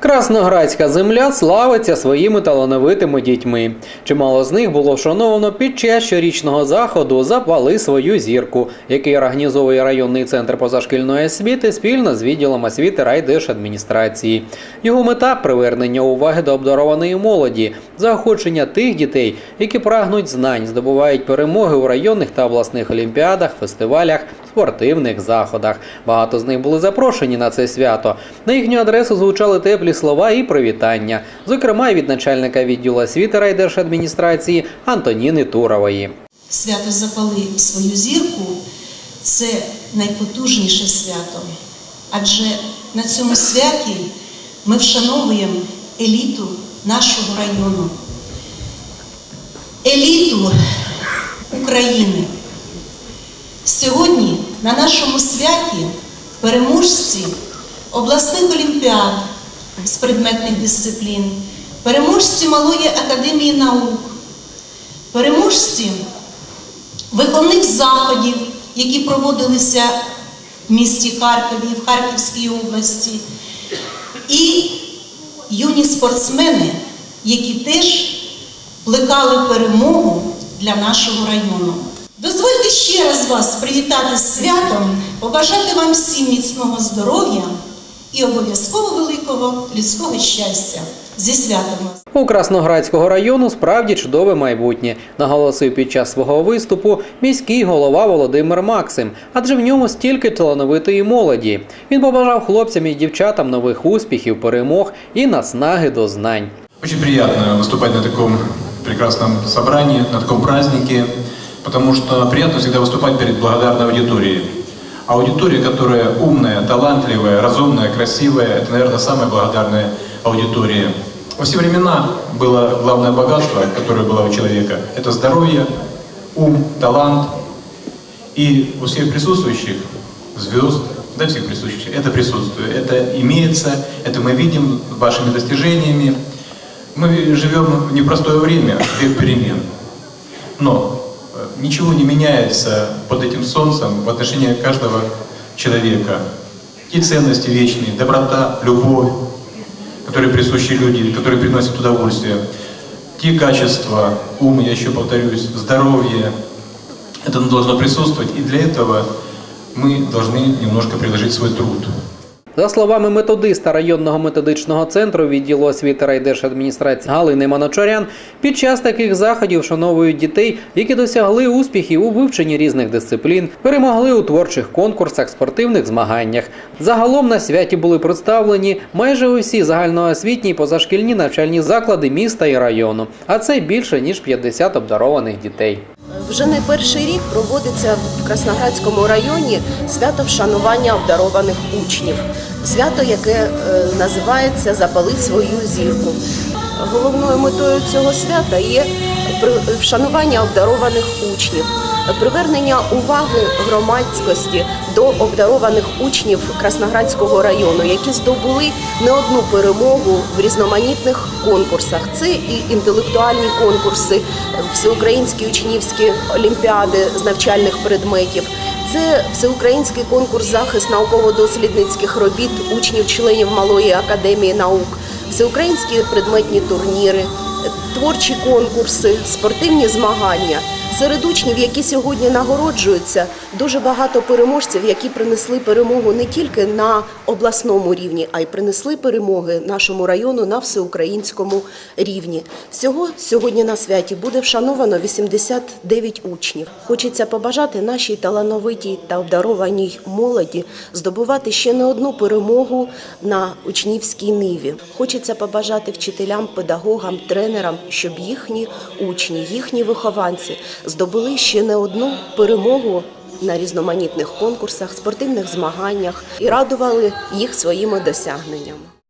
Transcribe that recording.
Красноградська земля славиться своїми талановитими дітьми. Чимало з них було вшановано під час щорічного заходу «Запали свою зірку, який організовує районний центр позашкільної освіти спільно з відділом освіти райдержадміністрації. Його мета привернення уваги до обдарованої молоді, заохочення тих дітей, які прагнуть знань, здобувають перемоги у районних та обласних олімпіадах, фестивалях, спортивних заходах. Багато з них були запрошені на це свято. На їхню адресу звучали теплі слова і привітання, зокрема й від начальника відділу освіти райдержадміністрації Антоніни Турової. Свято запали свою зірку це найпотужніше свято. Адже на цьому святі ми вшановуємо еліту нашого району, еліту України. Сьогодні на нашому святі переможці обласних олімпіад з предметних дисциплін, переможці Малої академії наук, переможці виховних заходів, які проводилися в місті Харкові, в Харківській області, і юні спортсмени, які теж плекали перемогу для нашого району. Дозвольте ще раз вас привітати з святом, побажати вам всім міцного здоров'я і обов'язково великого людського щастя. Зі святом вас! У Красноградського району справді чудове майбутнє, наголосив під час свого виступу міський голова Володимир Максим, адже в ньому стільки талановитої молоді. Він побажав хлопцям і дівчатам нових успіхів, перемог і наснаги до знань. Очень приятно выступать на таком прекрасном собрании, на таком празднике, потому что приятно всегда выступать перед благодарной аудиторией. Аудитория, которая умная, талантливая, разумная, красивая, это, наверное, самая благодарная аудитория. Во все времена было главное богатство, которое было у человека. Это здоровье, ум, талант. И у всех присутствующих, звезд, да, всех присутствующих, это присутствие, это имеется, это мы видим вашими достижениями. Мы живем в непростое время, век перемен. Но ничего не меняется под этим солнцем в отношении каждого человека. И ценности вечные, доброта, любовь, которые присущи люди, которые приносят удовольствие. Те качества, ум, я еще повторюсь, здоровье, это должно присутствовать. И для этого мы должны немножко приложить свой труд. За словами методиста районного методичного центру відділу освіти райдержадміністрації Галини Маночарян, під час таких заходів вшановують дітей, які досягли успіхів у вивченні різних дисциплін, перемогли у творчих конкурсах, спортивних змаганнях. Загалом на святі були представлені майже усі загальноосвітні і позашкільні навчальні заклади міста і району, а це більше ніж 50 обдарованих дітей. Вже не перший рік проводиться в Красноградському районі свято вшанування обдарованих учнів. Свято, яке е, називається Запали свою зірку. Головною метою цього свята є вшанування обдарованих учнів, привернення уваги громадськості до обдарованих учнів Красноградського району, які здобули не одну перемогу в різноманітних конкурсах. Це і інтелектуальні конкурси, всеукраїнські учнівські олімпіади з навчальних предметів. Це всеукраїнський конкурс захист науково-дослідницьких робіт учнів-членів Малої академії наук, всеукраїнські предметні турніри, творчі конкурси, спортивні змагання. Серед учнів, які сьогодні нагороджуються, дуже багато переможців, які принесли перемогу не тільки на обласному рівні, а й принесли перемоги нашому району на всеукраїнському рівні. Всього сьогодні на святі буде вшановано 89 учнів. Хочеться побажати нашій талановитій та обдарованій молоді здобувати ще не одну перемогу на учнівській ниві. Хочеться побажати вчителям, педагогам, тренерам, щоб їхні учні, їхні вихованці здобули ще не одну перемогу на різноманітних конкурсах, спортивних змаганнях і радували їх своїми досягненнями.